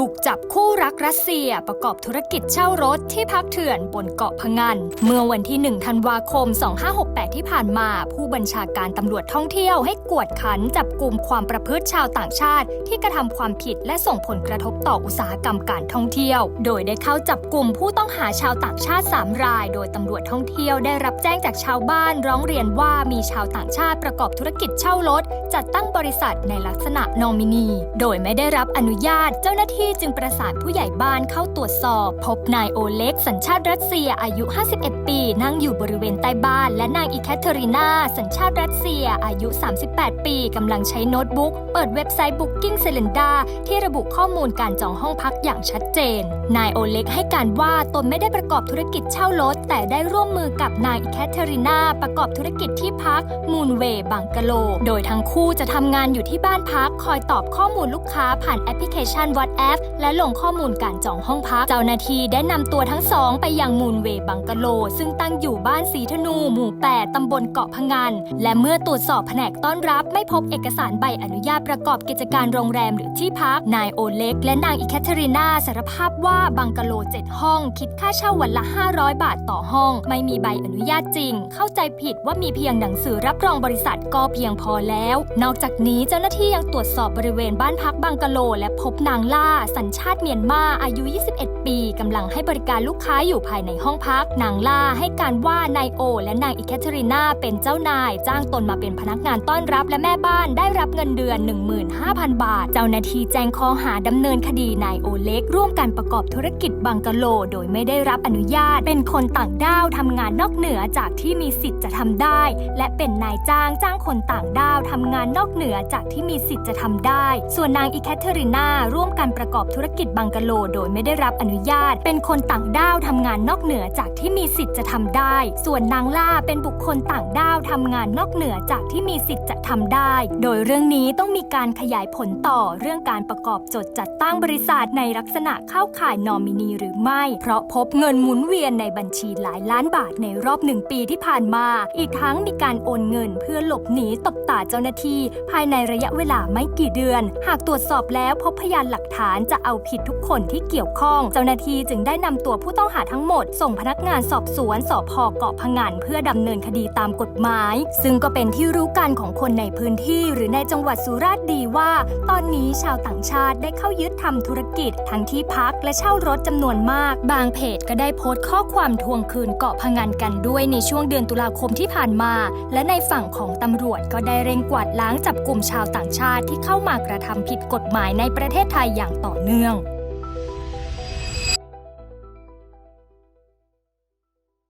บุกจับคู่รักรัสเซียประกอบธุรกิจเช่ารถที่พักเถื่อนบนเกาะพะงัน เมื่อวันที่ 1 ธันวาคม 2568 ที่ผ่านมา ผู้บัญชาการตำรวจท่องเที่ยวให้กวดขันจับกลุ่มความประพฤติชาวต่างชาติ ที่กระทำความผิดและส่งผลกระทบต่ออุตสาหกรรมการท่องเที่ยว โดยได้เข้าจับกลุ่มผู้ต้องหาชาวต่างชาติ 3 ราย โดยตำรวจท่องเที่ยวได้รับแจ้งจากชาวบ้านร้องเรียนว่ามีชาวต่างชาติประกอบธุรกิจเช่ารถจัดตั้งบริษัทในลักษณะนอมินี โดยไม่ได้รับอนุญาตเจ้าหน้าที่จึงประสานผู้ใหญ่บ้านเข้าตรวจสอบ พบนายโอเล็ก สัญชาติรัสเซียอายุ 51 ปี นั่งอยู่บริเวณใต้บ้าน และนางอีแคทเธอรีนาสัญชาติรัสเซียอายุ 38 ปีกำลังใช้โน้ตบุ๊ก เปิดเว็บไซต์ Booking c y l e n d a ที่ระบุข้อมูลการจองห้องพักอย่างชัดเจน นายโอเล็กให้การว่าตนไม่ได้ประกอบธุรกิจเช่ารถ แต่ได้ร่วมมือกับนางอีแคทเธอรีนาประกอบธุรกิจที่พักมูนเวย์บังกะโล โดยทั้งคู่จะทำงานอยู่ที่บ้านพัก คอยตอบข้อมูลลูกค้าผ่านแอปพลิเคชัน WhatsApp และลงข้อมูลการจองห้องพัก เจ้าหน้าที่ได้นำตัวทั้งสองไปยังมูนเวย์บังกะโล ซึ่งตั้งอยู่บ้านสีธนู หมู่ 8ตำบลเกาะพะงัน และเมื่อตรวจสอบแผนกต้อนรับ ไม่พบเอกสารใบอนุญาตประกอบกิจการโรงแรมหรือที่พัก นายโอเล็ก และนางอีแคทเธอรีนาสารภาพว่าบังกะโล 7 ห้อง คิดค่าเช่าวันละ 500 บาทต่อห้อง ไม่มีใบอนุญาตจริง เข้าใจผิดว่ามีเพียงหนังสือรับรองบริษัทก็เพียงพอแล้ว นอกจากนี้เจ้าหน้าที่ยังตรวจสอบบริเวณบ้านพักบังกะโล และพบนางล่า สัญชาติเมียนมาอายุ 21 ปีกำลังให้บริการลูกค้าอยู่ภายในห้องพัก นางล่าให้การว่านายโอ และนางอีแคทเธอรีนาเป็นเจ้านาย จ้างตนมาเป็นพนักงานต้อนรับและแม่บ้านได้รับเงินเดือน 15,000 บาท เจ้าหน้าที่แจ้งข้อหาดำเนินคดีนายโอเล็ก ร่วมกันประกอบธุรกิจบังกะโล โดยไม่ได้รับอนุญาต เป็นคนต่างด้าวทำงานนอกเหนือจากที่มีสิทธิ์จะทำได้ และเป็นนายจ้างจ้างคนต่างด้าวทำงานนอกเหนือจากที่มีสิทธิ์จะทำได้ ส่วนนางอีแคทเธอรีนาร่วมกันประกอบธุรกิจบังกะโล โดยไม่ได้รับอนุญาต เป็นคนต่างด้าวทำงานนอกเหนือจากที่มีสิทธิ์จะทำได้ ส่วนนางล่าเป็นบุคคลต่างด้าวทำงานนอกเหนือจากที่มีสิทธิ์จะทำได้ โดยเรื่องนี้ต้องมีการขยายผลต่อเรื่องการประกอบจดจัดตั้งบริษัทในลักษณะเข้าข่ายนอมินีหรือไม่ เพราะพบเงินหมุนเวียนในบัญชีหลายล้านบาทในรอบหนึ่งปีที่ผ่านมา อีกทั้งมีการโอนเงินเพื่อหลบหนีตบตาเจ้าหน้าที่ ภายในระยะเวลาไม่กี่เดือน หากตรวจสอบแล้วพบพยานหลักฐานจะเอาผิดทุกคนที่เกี่ยวข้องเจ้าหน้าที่จึงได้นำตัวผู้ต้องหาทั้งหมด ส่งพนักงานสอบสวนสพเกาะพงันเพื่อดำเนินคดีตามกฎหมาย ซึ่งก็เป็นที่รู้กันของคนในพื้นที่ หรือในจังหวัดสุราษฎร์ดีว่า ตอนนี้ชาวต่างชาติได้เข้ายึดทำธุรกิจ ทั้งที่พักและเช่ารถจำนวนมาก บางเพจก็ได้โพสต์ข้อความทวงคืนเกาะพงันกันด้วยในช่วงเดือนตุลาคมที่ผ่านมา และในฝั่งของตำรวจก็ได้เร่งกวาดล้างจับกลุ่มชาวต่างชาติที่เข้ามากระทำผิดกฎหมายในประเทศไทยอย่างต่อเนื่อง